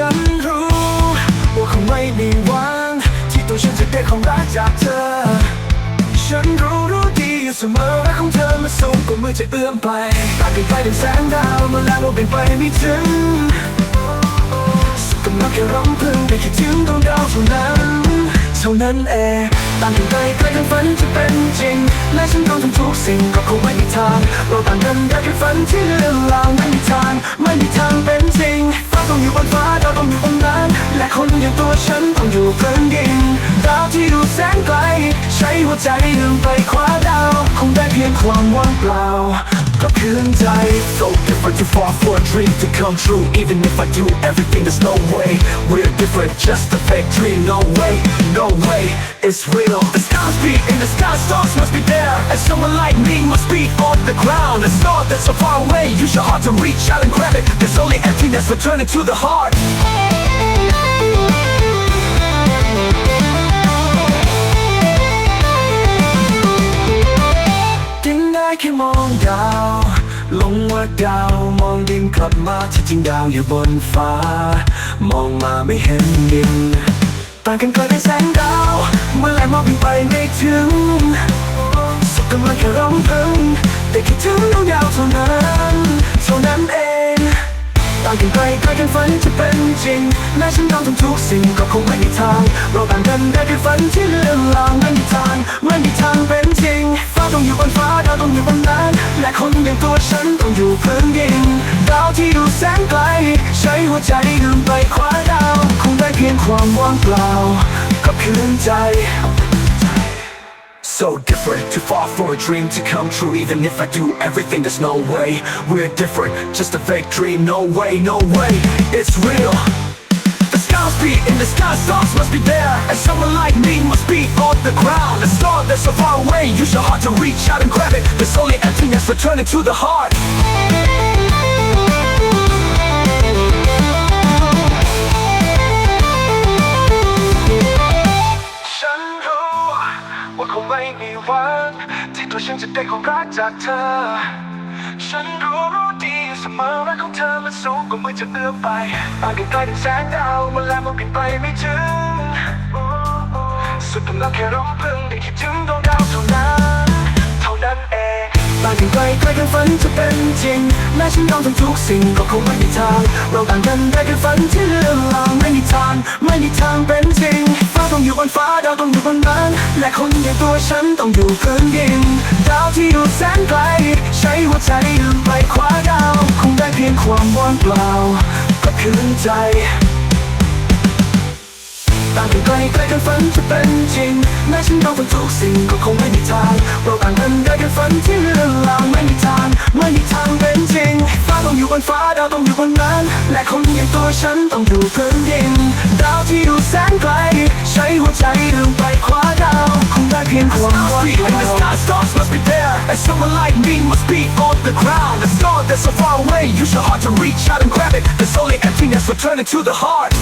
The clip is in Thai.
ฉันรู้ว่าคงไม่มีวัน ที่ตัวฉันจะได้ของรักจากเธอ ฉันรู้รู้ดีอยู่เสมอรักของเธอมาสูงกว่ามือจะเอื้อมไปตาเป็นไฟเป็นแสงดาวเมื่อแล้วเราเป็นไปไม่ถึงสุขกำลังแค่ร้องเพลงได้คิดถึงดวงดาวเท่านั้นเท่านั้นเอง ต่างกันไกลใกล้ถึงฝันจะเป็นจริง และฉันต้องทำทุกสิ่งก็คงไม่มีทาง เราต่างกันได้แค่ฝันที่เลื่อนลางไม่มีทาง ไม่มีทางเป็นจริงฟ้าต้องอยู่บนฟ้าดาวต้องอยู่บนนั้นและคนอย่างตัวฉันต้องอยู่พื้นดินดาวที่ดูแสงไกล ใช้หัวใจลืมไปคว้าดาว คงได้เพียงความว่างเปล่า กับคืนใจ so different too far for a dream to come true even if I do everything there's no way we're different just a fake dream no way no way it's real the stars beat in the sky stars must be there and someone like me must be on the ground a star that's so far away use your heart to reach out and grab it there's only emptiness returning to the heart กินได้แค่มองดาว ลงว่าดาวมองดินกลับมาที่จริงดาวอยู่บนฟ้า มองมาไม่เห็นดินต่างกันไกลเป็นแสงดาว เมื่อไหรมองไปไม่ถึงสุขกำลังแค่ร้องเพลงแต่คิดถึงดวงดาวเท่านั้นเท่านั้นเองต่างกันไกลไกลกันฝันจะเป็นจริงแม้ฉันต้องทำทุกสิ่งก็คงไม่มีทาง เราต่างกันได้แค่ฝันที่เลื่อนลางไม่มีทาง ฉันต้องอยู่พื้นดิน ดาวที่ดูแสงไกล ใช้หัวใจลืมไปคว้าดาว คงได้เพียงความว่างเปล่า กับคืนใจ So different, too far for a dream to come true Even if I do everything, there's no way We're different, just a fake dream No way, no way, it's real The stars beat in the sky, stars must be there And someone like me must be on the ground A star that's so far away, use your heart to reach out and grab it There's only emptiness returning to the heart ฉันรู้ว่าคงไม่มีวันที่ตัวฉันจะได้ของรักจากเธอ ฉันรู้รู้ดีเสมอรักของเธอมันสูงกว่ามือจะเอื้อมไปตากันไกลถึงแสงดาวเมื่อแล้วมันบินไปไม่ถึงสุดกำลังแค่ร้ องต่างกันไกลไกลกันฝันจะเป็นจริงแม้ฉันยอมทำทุกสิ่งก็คงไม่มีทาง เราต่างกันได้แค่ฝันที่เลื่อนลางไม่มีทาง ไม่มีทางเป็นจริงฟ้าต้องอยู่บนฟ้าดาวต้องอยู่บนนั้นและคนอย่างตัวฉันต้องอยู่พื้นดินดาวที่อยู่แสนไกล ใช้หัวใจลืมไปคว้าดาว คงได้เพียงความว่างเปล่ากับคืนใจ ต่างกันไกลไกลกันฝันจะเป็นจริงแม้ฉันต้องทำทุกสิ่งก็คงไม่มีทางเราต่างกันได้แค่ฝันที่เลื่อนลางไม่มีทางไม่มีทางเป็นจริงฟ้าต้องอยู่บนฟ้าดาวต้องอยู่บนนั้น และคนอย่างตัวฉันต้องอยู่พื้นดินดาวที่อยู่แสนไกลใช้หัวใจลืมไปคว้าดาวคงได้เพียงความว่างเปล่า Stars must be there and someone like me must be on the ground A star that's so far away use your heart to reach out and grab it There's only emptiness returning to the heart